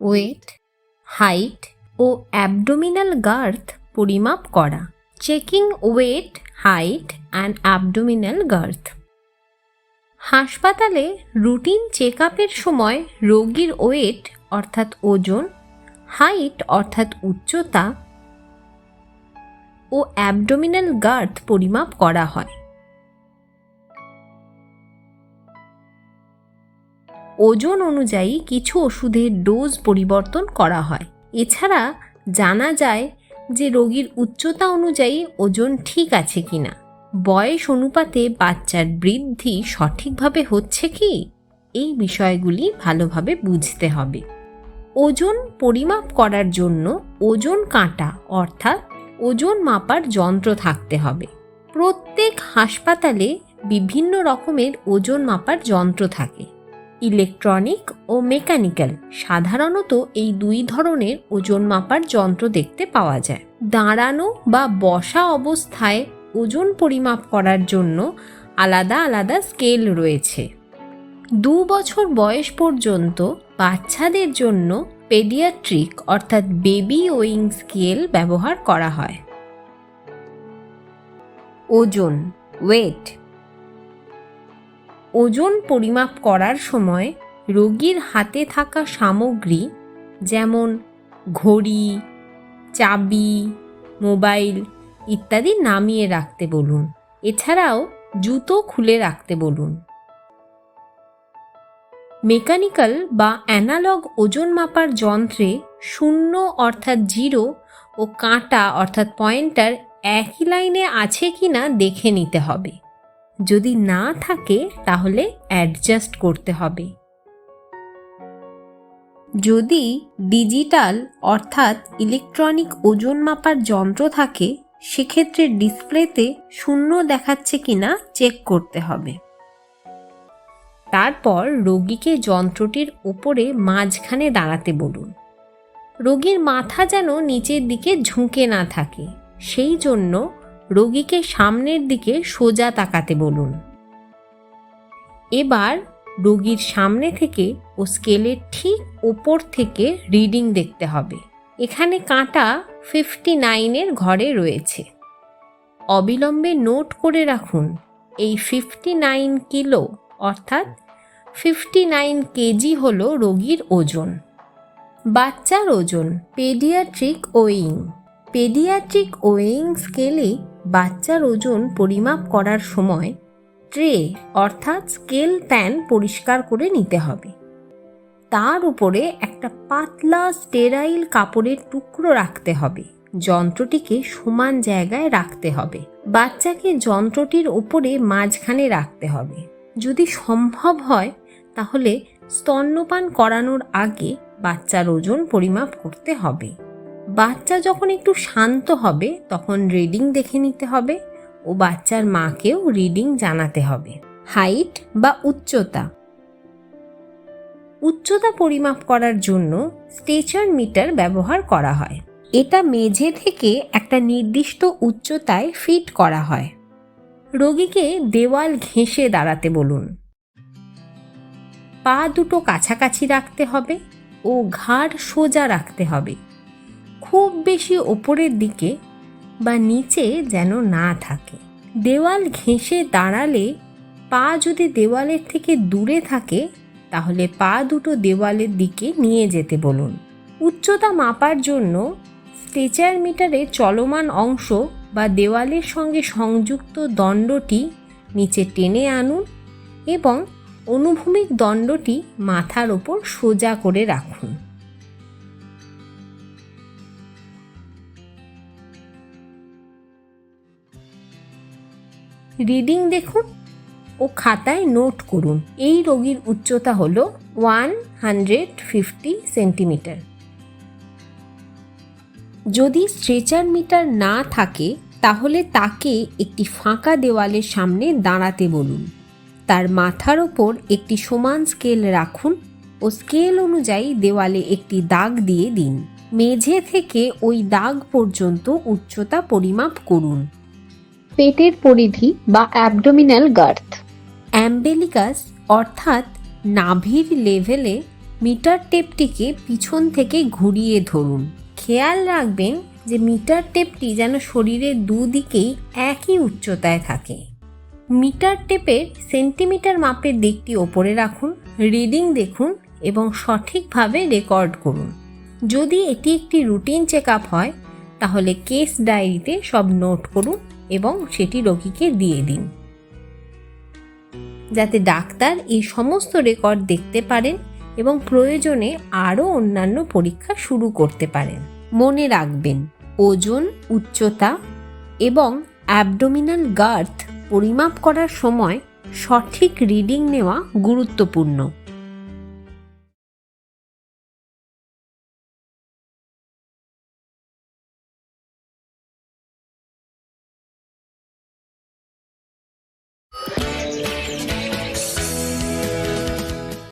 Wait height ও abdominal girth পরিমাপ করা। Checking weight height and abdominal girth হাসপাতালে রুটিন চেক আপের সময় রোগীর ওয়েট অর্থাৎ ওজন হাইট অর্থাৎ উচ্চতা ও অ্যাবডোমিনাল গার্থ পরিমাপ করা হয়। ওজন অনুযায়ী কিছু ওষুধের ডোজ পরিবর্তন করা হয়। এছাড়া জানা যায় যে রোগীর উচ্চতা অনুযায়ী ওজন ঠিক আছে কিনা। বয়স অনুপাতে বাচ্চার বৃদ্ধি সঠিকভাবে হচ্ছে কি? এই বিষয়গুলি ভালোভাবে বুঝতে হবে। ওজন পরিমাপ করার জন্য ওজন কাঁটা, অর্থাৎ ওজন মাপার যন্ত্র থাকতে হবে। প্রত্যেক হাসপাতালে বিভিন্ন রকমের ওজন মাপার যন্ত্র থাকে। ইলেকট্রনিক ও মেকানিক্যাল। সাধারণত এই দুই ধরনের ওজন মাপার যন্ত্র দেখতে পাওয়া যায়। দাঁড়ানো বা বসা অবস্থায় ওজন পরিমাপ করার জন্য আলাদা আলাদা স্কেল রয়েছে। দু বছর বয়স পর্যন্ত বাচ্চাদের জন্য পেডিয়াট্রিক অর্থাৎ বেবি ওয়িং স্কেল ব্যবহার করা হয়। ওজন, ওয়েট ওজন পরিমাপ করার সময় রোগীর হাতে থাকা সামগ্রী যেমন ঘড়ি, চাবি, মোবাইল ইত্যাদি নামিয়ে রাখতে বলুন। এছাড়াও জুতো খুলে রাখতে বলুন। মেকানিক্যাল বা অ্যানালগ ওজন মাপার যন্ত্রে শূন্য অর্থাৎ জিরো ও কাঁটা অর্থাৎ পয়েন্টার একই লাইনে আছে কি না দেখে নিতে হবে। যদি না থাকে, তাহলে অ্যাডজাস্ট করতে হবে। যদি ডিজিটাল অর্থাৎ ইলেকট্রনিক ওজন মাপার যন্ত্র থাকে, সেক্ষেত্রে ডিসপ্লেতে শূন্য দেখাচ্ছে কিনা চেক করতে হবে। তারপর রোগীকে যন্ত্রটির ওপরে মাঝখানে দাঁড়াতে বলুন। রোগীর মাথা যেন নিচের দিকে ঝুঁকে না থাকে, সেই জন্য রোগীকে সামনের দিকে সোজা তাকাতে বলুন। এবার রোগীর সামনে থেকে ও স্কেলের ঠিক ওপর থেকে রিডিং দেখতে হবে। এখানে কাঁটা ফিফটি নাইনের ঘরে রয়েছে। অবিলম্বে নোট করে রাখুন, এই ফিফটি নাইন কিলো অর্থাৎ ফিফটি নাইন কেজি হল রোগীর ওজন। বাচ্চার ওজন, পেডিয়াট্রিক ওয়েইং পেডিয়াট্রিক ওয়েইং স্কেলে বাচ্চার ওজন পরিমাপ করার সময় ট্রে, অর্থাৎ স্কেল প্যান পরিষ্কার করে নিতে হবে। তার উপরে একটা পাতলা স্টেরাইল কাপড়ের টুকরো রাখতে হবে। যন্ত্রটিকে সমান জায়গায় রাখতে হবে। বাচ্চাকে যন্ত্রটির ওপরে মাঝখানে রাখতে হবে। যদি সম্ভব হয়, তাহলে স্তন্যপান করানোর আগে বাচ্চার ওজন পরিমাপ করতে হবে। বাচ্চা যখন একটু শান্ত হবে, তখন রিডিং দেখে নিতে হবে ও বাচ্চার মাকেও রিডিং জানাতে হবে। হাইট বা উচ্চতা। উচ্চতা পরিমাপ করার জন্য স্টেচার মিটার ব্যবহার করা হয়। এটা মেঝে থেকে একটা নির্দিষ্ট উচ্চতায় ফিট করা হয়। রোগীকে দেওয়াল ঘেঁষে দাঁড়াতে বলুন। পা দুটো কাছাকাছি রাখতে হবে ও ঘাড় সোজা রাখতে হবে। খুব বেশি ওপরের দিকে বা নিচে যেন না থাকে। দেওয়াল ঘেঁষে দাঁড়ালে পা যদি দেওয়ালের থেকে দূরে থাকে, তাহলে পা দুটো দেওয়ালের দিকে নিয়ে যেতে বলুন। উচ্চতা মাপার জন্য স্টেচার মিটারে চলমান অংশ বা দেওয়ালের সঙ্গে সংযুক্ত দণ্ডটি নিচে টেনে আনুন এবং অনুভূমিক দণ্ডটি মাথার ওপর সোজা করে রাখুন। রিডিং দেখুন ও খাতায় নোট করুন। এই রোগীর উচ্চতা হল ওয়ান হান্ড্রেড ফিফটি সেন্টিমিটার। যদি স্ট্রেচার মিটার না থাকে, তাহলে তাকে একটি ফাঁকা দেওয়ালের সামনে দাঁড়াতে বলুন। তার মাথার ওপর একটি সমান স্কেল রাখুন ও স্কেল অনুযায়ী দেওয়ালে একটি দাগ দিয়ে দিন। মেঝে থেকে ওই দাগ পর্যন্ত উচ্চতা পরিমাপ করুন। পেটের পরিধি বা অ্যাবডোমিনাল গার্থ অ্যাম্বেলিকাস অর্থাৎ নাভির লেভেলে মিটার টেপটিকে পিছন থেকে ঘুরিয়ে ধরুন। খেয়াল রাখবেন যে মিটার টেপটি যেন শরীরের দুদিকেই একই উচ্চতায় থাকে। মিটার টেপের সেন্টিমিটার মাপের দিকটি ওপরে রাখুন, রিডিং দেখুন এবং সঠিকভাবে রেকর্ড করুন। যদি এটি একটি রুটিন চেক আপ হয়, তাহলে কেস ডায়েরিতে সব নোট করুন এবং সেটি রোগীকে দিয়ে দিন। যাতে ডাক্তার এই সমস্ত রেকর্ড দেখতে পারেন এবং প্রয়োজনে আরও অন্যান্য পরীক্ষা শুরু করতে পারেন। মনে রাখবেন, ওজন, উচ্চতা এবং অ্যাবডোমিনাল গার্থ পরিমাপ করার সময় সঠিক রিডিং নেওয়া গুরুত্বপূর্ণ।